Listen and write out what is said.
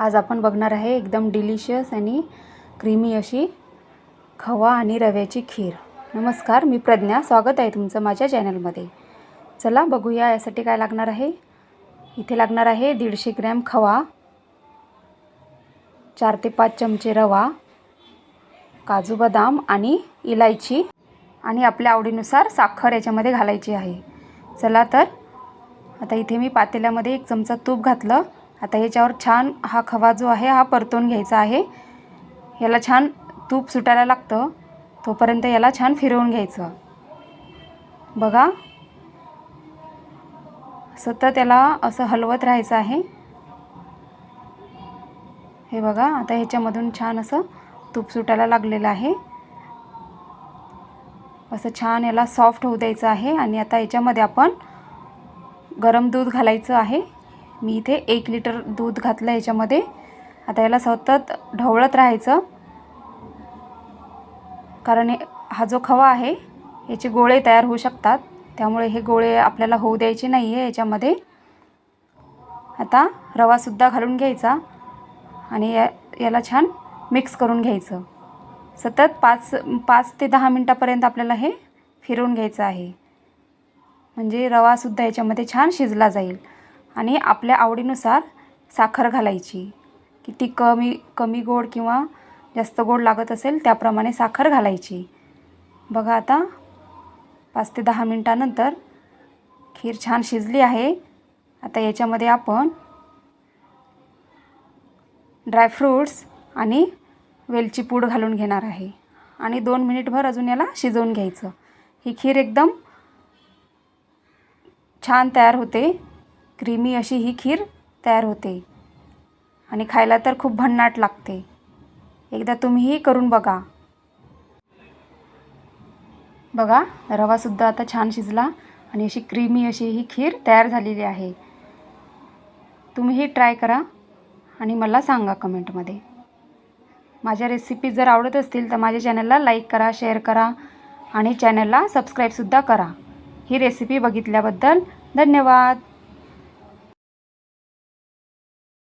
आज आपण बघणार आहे एकदम डिलिशियस आणि क्रीमी अशी खवा आणि रव्याची खीर. नमस्कार मी प्रज्ञा. स्वागत आहे तुमचं माझ्या चॅनलमध्ये चला बघूया यासाठी काय लागणार आहे. इथे लागणार आहे दीडशे ग्रॅम खवा चार ते पाच चमचे रवा काजू बदाम आणि इलायची आणि आपल्या आवडीनुसार साखर याच्यामध्ये घालायची आहे. चला तर आता इथे मी पातेल्यामध्ये एक चमचा तूप घातलं. आता याच्यावर छान हा खवा जो आहे हा परतून घ्यायचा आहे. याला छान तूप सुटायला लागतं. तोपर्यंत याला छान फिरवून घ्यायचं. बघा. सतत याला असं हलवत राहायचं आहे. हे बघा आता ह्याच्यामधून छान असं तूप सुटायला लागलेलं आहे. असं छान याला सॉफ्ट होऊ द्यायचं आहे आणि आता याच्यामध्ये आपण गरम दूध घालायचं आहे. मी इथे एक लिटर दूध घातलं याच्यामध्ये. आता याला सतत ढवळत राहायचं. कारण हा जो खवा आहे याचे गोळे तयार होऊ शकतात. त्यामुळे हे गोळे आपल्याला होऊ द्यायचे नाही आहे याच्यामध्ये. आता रवासुद्धा घालून घ्यायचा आणि या याला छान मिक्स करून घ्यायचं. सतत पाच पाच ते दहा मिनटापर्यंत आपल्याला हे फिरवून घ्यायचं आहे. म्हणजे रवासुद्धा याच्यामध्ये छान शिजला जाईल. आणि आपल्या आवडीनुसार साखर घालायची. किती कमी कमी गोड किंवा जास्त गोड लागत असेल त्याप्रमाणे साखर घालायची. बघा आता पाच ते दहा मिनटानंतर खीर छान शिजली आहे. आता याच्यामध्ये आपण ड्रायफ्रूट्स आणि वेलची पूड घालून घेणार आहे. आणि दोन मिनिटभर अजून याला शिजवून घ्यायचं. ही खीर एकदम छान तयार होते. क्रीमी अशी ही खीर तयार होते. आणि खायला तर खूप भन्नाट लागते. एकदा तुम्हीही करून बघा. बघा रवासुद्धा आता छान शिजला आणि अशी क्रीमी अशी ही खीर तयार झालेली आहे. तुम्हीही ट्राय करा आणि मला सांगा कमेंटमध्ये. माझ्या रेसिपी जर आवडत असतील तर माझ्या चॅनलला लाईक करा शेअर करा आणि चॅनलला सबस्क्राईबसुद्धा करा. ही रेसिपी बघितल्याबद्दल धन्यवाद.